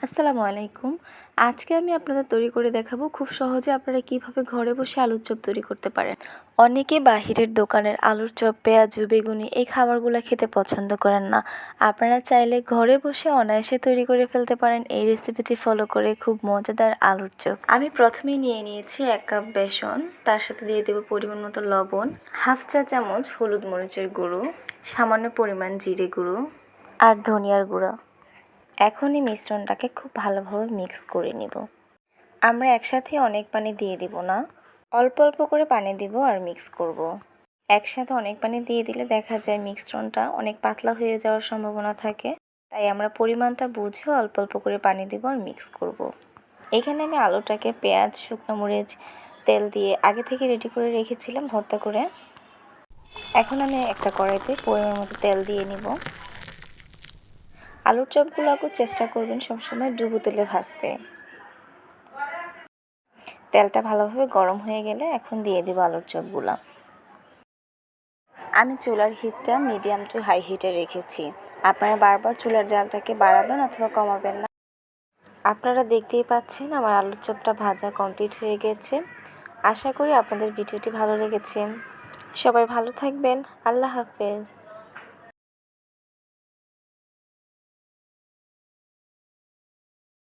আসসালামু আলাইকুম। আজকে আমি আপনাদের তৈরি করে দেখাবো খুব সহজে আপনারা কীভাবে ঘরে বসে আলুর চপ তৈরি করতে পারেন। অনেকে বাহিরের দোকানের আলুর চপ, পেঁয়াজু, বেগুনি এই খাবারগুলো খেতে পছন্দ করেন না। আপনারা চাইলে ঘরে বসে অনায়াসে তৈরি করে ফেলতে পারেন এই রেসিপিটি ফলো করে খুব মজাদার আলুর চপ। আমি প্রথমেই নিয়ে নিয়েছি এক কাপ বেসন, তার সাথে দিয়ে দেবো পরিমাণ মতো লবণ, হাফ চা চামচ হলুদ মরিচের গুঁড়ো, সামান্য পরিমাণ জিরে গুঁড়ো আর ধনিয়ার গুঁড়ো। এখন এই মিশ্রণটাকে খুব ভালোভাবে মিক্স করে নিব। আমরা একসাথে অনেক পানি দিয়ে দিব না। অল্প অল্প করে পানি দিব আর মিক্স করব। একসাথে অনেক পানি দিয়ে দিলে দেখা যায় মিশ্রণটা অনেক পাতলা হয়ে যাওয়ার সম্ভাবনা থাকে। তাই আমরা পরিমাণটা বুঝে অল্প অল্প করে পানি দিব আর মিক্স করব। এখানে আমি আলুটাকে পেঁয়াজ, শুকনো মরিচ, তেল দিয়ে আগে থেকে রেডি করে রেখেছিলাম ভর্তা করে। এখন আমি একটা কড়াইতে পরিমাণ মতো তেল দিয়ে নিব। আলুর চপগুলোকেও চেষ্টা করবেন সবসময় ডুবো তেলে ভাজতে। তেলটা ভালোভাবে গরম হয়ে গেলে এখন দিয়ে দেবো আলুর চপগুলো। আমি চুলার হিটটা মিডিয়াম টু হাই হিটে রেখেছি। আপনারা বারবার চুলার জালটাকে বাড়াবেন অথবা কমাবেন না। আপনারা দেখতেই পাচ্ছেন আমার আলুর চপটা ভাজা কমপ্লিট হয়ে গেছে। আশা করি আপনাদের ভিডিওটি ভালো লেগেছে। সবাই ভালো থাকবেন। আল্লাহ হাফেজ।